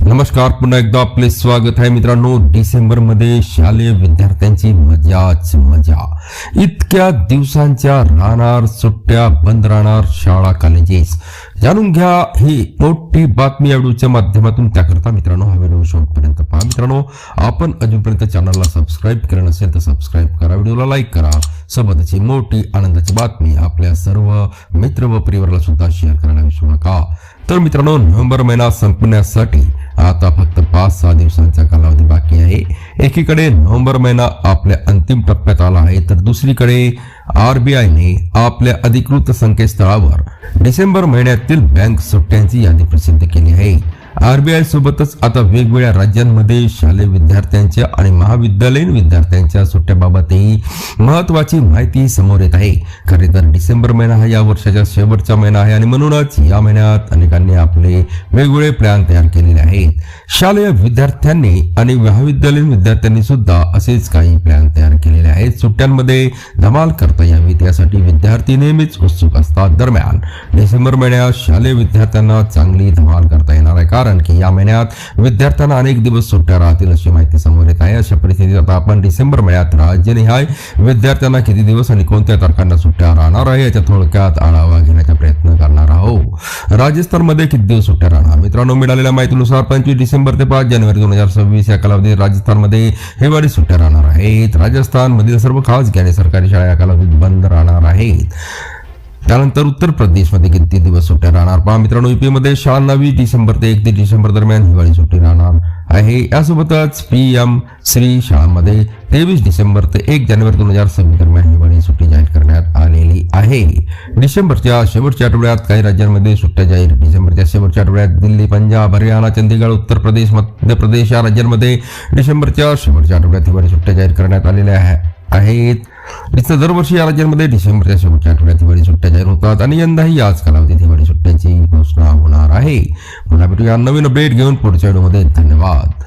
नमस्कार पुन्हा एकदा आपले स्वागत आहे मित्रांनो. डिसेंबरमध्ये शालेय विद्यार्थ्यांची मजाच मजा. इतक्या दिवसांच्या राहणार सुट्ट्या बंद राहणार शाळा कॉलेजेस जाणून घ्या ही मोठी बातमी या व्हिडिओच्या माध्यमातून. त्याकरता मित्रांनो हा व्हिडिओ शेवटपर्यंत पहा. मित्रांनो आपण अजूनपर्यंत चॅनलला सबस्क्राईब केलं नसेल तर सबस्क्राईब करा. व्हिडिओला लाईक करा. सोबतची मोठी आनंदाची बातमी आपल्या सर्व मित्र व परिवाराला सुद्धा शेअर करायला विसरू नका. तर मित्रांनो नोव्हेंबर महिना संपण्यासाठी आता फक्त पाच सहा दिवसांचा कालावधी बाकी आहे. एकीकडे नोव्हेंबर महिना आपल्या अंतिम टप्प्यात आला आहे तर दुसरीकडे आरबीआयने आपल्या अधिकृत संकेतस्थळावर डिसेंबर महिन्यातील बँक सुट्ट्यांची यादी प्रसिद्ध केली आहे. आरबीआय सोबतच आता वेगवेगळ्या राज्यांमध्ये शालेय विद्यार्थ्यांच्या आणि महाविद्यालयीन विद्यार्थ्यांच्या सुट्ट्याबाबत सुट्ट्याबाबतही महत्वाची माहिती समोर येत आहे. खरे तर डिसेंबर महिना हा या वर्षाच्या शेवटचा महिना आहे आणि म्हणूनच या महिन्यात अनेकांनी आपले वेगवेगळे प्लॅन तयार केलेले आहेत. शालेय विद्यार्थ्यांनी आणि महाविद्यालयीन विद्यार्थ्यांनी सुद्धा असेच काही प्लॅन तयार केलेले आहेत. सुट्ट्यांमध्ये धमाल करता यावी त्यासाठी विद्यार्थी नेहमीच उत्सुक असतात. दरम्यान डिसेंबर महिन्यात शालेय विद्यार्थ्यांना चांगली धमाल करता येणार आहे. कारण की या महिन्यात विद्यार्थ्यांना अनेक दिवस सुट्ट्या राहतील अशी माहिती समोर येत आहे. अशा परिस्थितीत आता आपण डिसेंबर महिन्यात राज्यनिहाय विद्यार्थ्यांना किती दिवस आणि कोणत्या तारखांना सुट्ट्या राहणार आहे याच्या थोडक्यात आढावा घेण्याचा प्रयत्न करणार आहोत. राजस्थानमध्ये किती दिवस सुट्ट्या राहणार? मित्रांनो मिळालेल्या माहितीनुसार पंचवीस डिसेंबर ते पाच जानेवारी दोन हजार सव्वीस या कालावधीत राजस्थानमध्ये हिवाळी सुट्ट्या राहणार आहेत. राजस्थानमधील सर्व खासगी आणि सरकारी शाळा या कालावधीत बंद राहणार आहेत. त्यानंतर उत्तर प्रदेशमध्ये किती दिवस सुट्ट्या राहणार? पहा मित्रांनो युपी मध्ये शाळांना वीस डिसेंबर ते एकतीस डिसेंबर दरम्यान हिवाळी सुट्टी राहणार आहे. यासोबतच पी एम श्री शाळांमध्ये तेवीस डिसेंबर ते एक जानेवारी दोन हजार सव्वीस दरम्यान हिवाळी सुट्टी जाहीर करण्यात आलेली आहे. डिसेंबरच्या शेवटच्या आठवड्यात काही राज्यांमध्ये सुट्ट्या जाहीर. डिसेंबरच्या शेवटच्या आठवड्यात दिल्ली पंजाब हरियाणा चंदीगड उत्तर प्रदेश मध्य प्रदेश या राज्यांमध्ये डिसेंबरच्या शेवटच्या आठवड्यात हिवाळी सुट्ट्या जाहीर करण्यात आलेल्या आहे. आहेत. डिसेंबर दरवर्षी या राज्यांमध्ये डिसेंबरच्या शेवटच्या आठवड्यात दिवाळी सुट्ट्या जाहीर होतात आणि यंदाही याच कालावधीत दिवाळी सुट्ट्यांची घोषणा होणार आहे पुन्हा भेटूया नवीन अपडेट घेऊन पुढच्या व्हिडिओमध्ये धन्यवाद